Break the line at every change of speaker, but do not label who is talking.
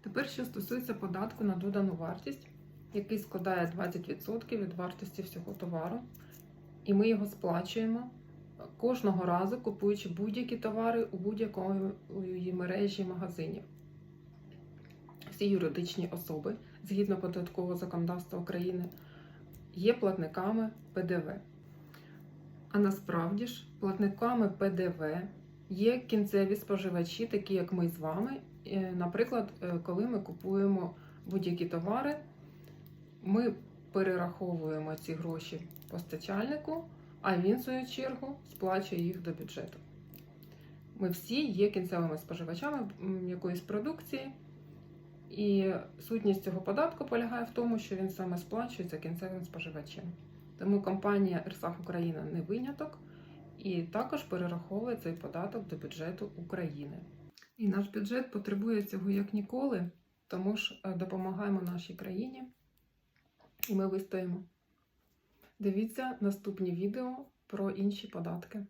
Тепер, що стосується податку на додану вартість, який складає 20% від вартості всього товару, і ми його сплачуємо кожного разу, купуючи будь-які товари у будь-якої мережі магазинів. Всі юридичні особи, згідно податкового законодавства України, є платниками ПДВ. А насправді ж, платниками ПДВ є кінцеві споживачі, такі як ми з вами. Е, Наприклад, е, коли ми купуємо будь-які товари, ми перераховуємо ці гроші постачальнику, а він, в свою чергу, сплачує їх до бюджету. Ми всі є кінцевими споживачами якоїсь продукції, і сутність цього податку полягає в тому, що він саме сплачується кінцевим споживачем. Тому компанія Ерсах Україна не виняток і також перераховує цей податок до бюджету України. І наш бюджет потребує цього як ніколи, тому ж е, допомагаємо нашій країні, і ми вистоїмо. Дивіться наступні відео про інші податки.